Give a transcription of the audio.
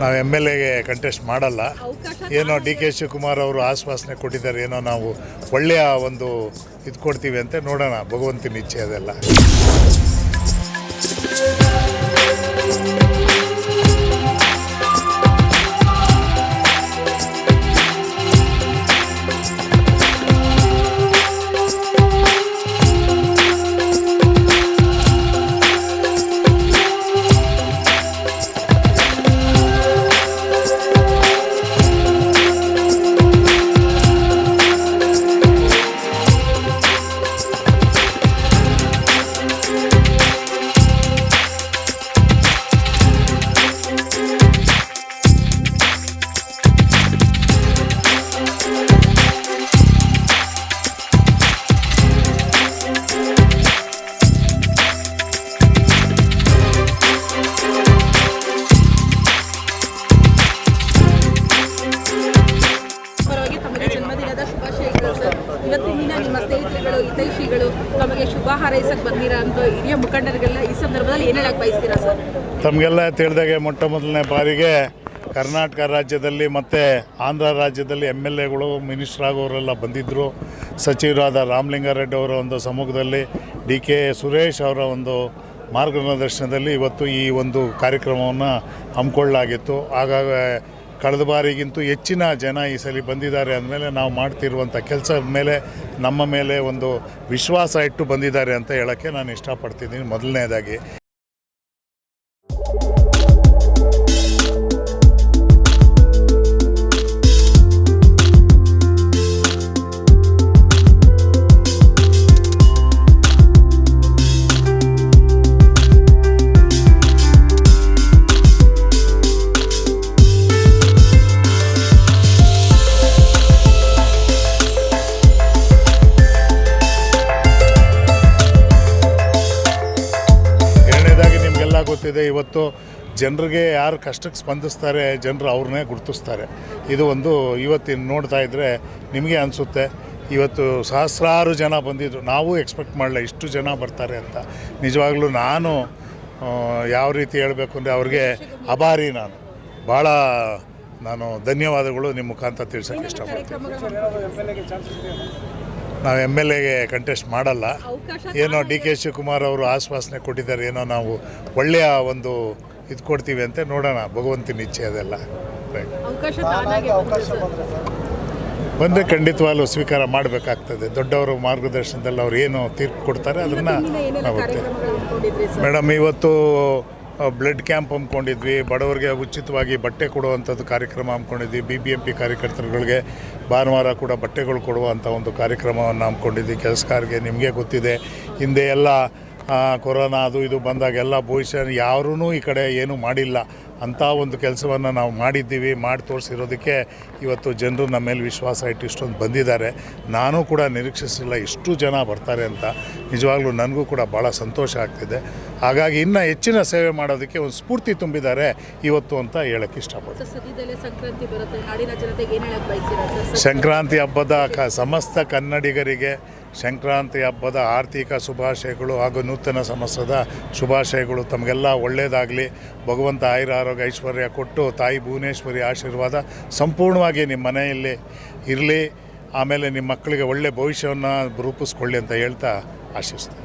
ನಾವು M L ಎಗೆ contest ಮಾಡಲ್ಲ. ಏನೋ ಡಿ ಕೆ ಶಿವಕುಮಾರ್ ಅವರು ಆಶ್ವಾಸನೆ ಕೊಟ್ಟಿದ್ದಾರೆ ಏನೋ ನಾವು ಒಳ್ಳೆಯ ಒಂದು ಇದು ಕೊಡ್ತೀವಿ ಅಂತ ನೋಡೋಣ ಭಗವಂತನ ಇಚ್ಛೆ ಅದೆಲ್ಲ. ದಿನ ನಿಮ್ಮ ಸ್ನೇಹಿತರುಗಳು, ಹಿತೈಷಿಗಳು ತಮಗೆ ಶುಭ ಹಾರೈಸಕ್ಕೆ ಬಂದಿರೋ ಅಂತ ಹಿರಿಯ ಮುಖಂಡರಿಗೆಲ್ಲ ಈ ಸಂದರ್ಭದಲ್ಲಿ ಏನ್ ಹೇಳಕ್ ಬಯಸ್ತೀರಾ ಸರ್? ತಮಗೆಲ್ಲ ತಿಳಿದಾಗೆ ಮೊಟ್ಟ ಮೊದಲನೇ ಬಾರಿಗೆ ಕರ್ನಾಟಕ ರಾಜ್ಯದಲ್ಲಿ ಮತ್ತು ಆಂಧ್ರ ರಾಜ್ಯದಲ್ಲಿ ಎಂ ಎಲ್ ಎಗಳು, ಮಿನಿಸ್ಟರ್ ಆಗೋರೆಲ್ಲ ಬಂದಿದ್ದರು ಸಚಿವರಾದ ರಾಮಲಿಂಗಾರೆಡ್ಡಿ ಅವರ ಒಂದು ಸಮ್ಮುಖದಲ್ಲಿ, ಡಿ ಕೆ ಸುರೇಶ್ ಅವರ ಒಂದು ಮಾರ್ಗದರ್ಶನದಲ್ಲಿ ಇವತ್ತು ಈ ಒಂದು ಕಾರ್ಯಕ್ರಮವನ್ನು ಹಮ್ಮಿಕೊಳ್ಳಲಾಗಿತ್ತು. ಹಾಗಾಗಿ ಕಳೆದ ಬಾರಿಗಿಂತೂ ಹೆಚ್ಚಿನ ಜನ ಈ ಸಲ ಬಂದಿದ್ದಾರೆ ಅಂದಮೇಲೆ ನಾವು ಮಾಡ್ತಿರುವಂಥ ಕೆಲಸದ ಮೇಲೆ, ನಮ್ಮ ಮೇಲೆ ಒಂದು ವಿಶ್ವಾಸ ಇಟ್ಟು ಬಂದಿದ್ದಾರೆ ಅಂತ ಹೇಳೋಕ್ಕೆ ನಾನು ಇಷ್ಟಪಡ್ತಿದ್ದೀನಿ ಮೊದಲನೇದಾಗಿ. ಗೊತ್ತಿದೆ ಇವತ್ತು ಜನರಿಗೆ ಯಾರು ಕಷ್ಟಕ್ಕೆ ಸ್ಪಂದಿಸ್ತಾರೆ ಜನರು ಅವ್ರನ್ನೇ ಗುರುತಿಸ್ತಾರೆ. ಇದು ಒಂದು ಇವತ್ತಿನ ನೋಡ್ತಾ ಇದ್ದರೆ ನಿಮಗೆ ಅನಿಸುತ್ತೆ ಇವತ್ತು ಸಹಸ್ರಾರು ಜನ ಬಂದಿದ್ರು ನಾವು ಎಕ್ಸ್ಪೆಕ್ಟ್ ಮಾಡಲ್ಲ ಇಷ್ಟು ಜನ ಬರ್ತಾರೆ ಅಂತ. ನಿಜವಾಗ್ಲೂ ನಾನು ಯಾವ ರೀತಿ ಹೇಳಬೇಕು ಅಂದರೆ ಅವ್ರಿಗೆ ಅಭಾರಿ ನಾನು. ಭಾಳ ನಾನು ಧನ್ಯವಾದಗಳು ನಿಮ್ಮ ಮುಖಾಂತರ ತಿಳಿಸೋಕ್ಕೆ ಇಷ್ಟಪಡ್ತೀನಿ. ನಾವು ಎಂ ಎಲ್ ಎಗೆ ಕಂಟೆಸ್ಟ್ ಮಾಡಲ್ಲ. ಏನೋ ಡಿ ಕೆ ಶಿವಕುಮಾರ್ ಅವರು ಆಶ್ವಾಸನೆ ಕೊಟ್ಟಿದ್ದಾರೆ ಏನೋ ನಾವು ಒಳ್ಳೆಯ ಒಂದು ಇದು ಕೊಡ್ತೀವಿ ಅಂತ ನೋಡೋಣ ಭಗವಂತನ ಇಚ್ಛೆ ಅದೆಲ್ಲ. ಬಂದರೆ ಖಂಡಿತವಾಗ್ಲೂ ಸ್ವೀಕಾರ ಮಾಡಬೇಕಾಗ್ತದೆ. ದೊಡ್ಡವರ ಮಾರ್ಗದರ್ಶನದಲ್ಲಿ ಅವ್ರು ಏನು ತೀರ್ಪು ಕೊಡ್ತಾರೆ ಅದನ್ನು ನಾವು ಮೇಡಮ್ ಇವತ್ತು ಬ್ಲಡ್ ಕ್ಯಾಂಪ್ ಹಮ್ಮಿಕೊಂಡಿದ್ವಿ. ಬಡವರಿಗೆ ಉಚಿತವಾಗಿ ಬಟ್ಟೆ ಕೊಡುವಂಥದ್ದು ಕಾರ್ಯಕ್ರಮ ಹಮ್ಮಿಕೊಂಡಿದ್ವಿ. ಬಿ ಬಿ ಎಂ ಪಿ ಕಾರ್ಯಕರ್ತರುಗಳಿಗೆ ಭಾನುವಾರ ಕೂಡ ಬಟ್ಟೆಗಳು ಕೊಡುವಂಥ ಒಂದು ಕಾರ್ಯಕ್ರಮವನ್ನು ಹಮ್ಮಿಕೊಂಡಿದ್ವಿ. ಕೆಲಸಗಾರರಿಗೆ ನಿಮಗೆ ಗೊತ್ತಿದೆ. ಹಿಂದೆ ಎಲ್ಲ ಕೊರೋನಾ ಅದು ಇದು ಬಂದಾಗೆಲ್ಲ ಬಹುಶಃ ಯಾರೂ ಈ ಕಡೆ ಏನೂ ಮಾಡಿಲ್ಲ. ಅಂಥ ಒಂದು ಕೆಲಸವನ್ನು ನಾವು ಮಾಡಿದ್ದೀವಿ ಮಾಡಿ ತೋರಿಸಿರೋದಕ್ಕೆ ಇವತ್ತು ಜನರು ನಮ್ಮ ಮೇಲೆ ವಿಶ್ವಾಸ ಇಟ್ಟು ಇಷ್ಟೊಂದು ಬಂದಿದ್ದಾರೆ. ನಾನು ಕೂಡ ನಿರೀಕ್ಷಿಸಿಲ್ಲ ಇಷ್ಟು ಜನ ಬರ್ತಾರೆ ಅಂತ. ನಿಜವಾಗ್ಲೂ ನನಗೂ ಕೂಡ ಭಾಳ ಸಂತೋಷ ಆಗ್ತಿದೆ. ಹಾಗಾಗಿ ಇನ್ನೂ ಹೆಚ್ಚಿನ ಸೇವೆ ಮಾಡೋದಕ್ಕೆ ಒಂದು ಸ್ಫೂರ್ತಿ ತುಂಬಿದ್ದಾರೆ ಇವತ್ತು ಅಂತ ಹೇಳಕ್ಕೆ ಇಷ್ಟಪಡ್ತೀನಿ. ಸಂಕ್ರಾಂತಿ ಹಬ್ಬದ ಕ ಸಮಸ್ತ ಕನ್ನಡಿಗರಿಗೆ ಸಂಕ್ರಾಂತಿ ಹಬ್ಬದ ಆರ್ಥಿಕ ಶುಭಾಶಯಗಳು ಹಾಗೂ ನೂತನ ಸಮಸ್ಯದ ಶುಭಾಶಯಗಳು ತಮಗೆಲ್ಲ ಒಳ್ಳೆಯದಾಗಲಿ. ಭಗವಂತ ಆಯುರ ಆರೋಗ್ಯ ಐಶ್ವರ್ಯ ಕೊಟ್ಟು ತಾಯಿ ಭುವನೇಶ್ವರಿ ಆಶೀರ್ವಾದ ಸಂಪೂರ್ಣವಾಗಿ ನಿಮ್ಮ ಮನೆಯಲ್ಲಿ ಇರಲಿ. ಆಮೇಲೆ ನಿಮ್ಮ ಮಕ್ಕಳಿಗೆ ಒಳ್ಳೆಯ ಭವಿಷ್ಯವನ್ನು ರೂಪಿಸ್ಕೊಳ್ಳಿ ಅಂತ ಹೇಳ್ತಾ ಆಶಿಸ್ತೀನಿ.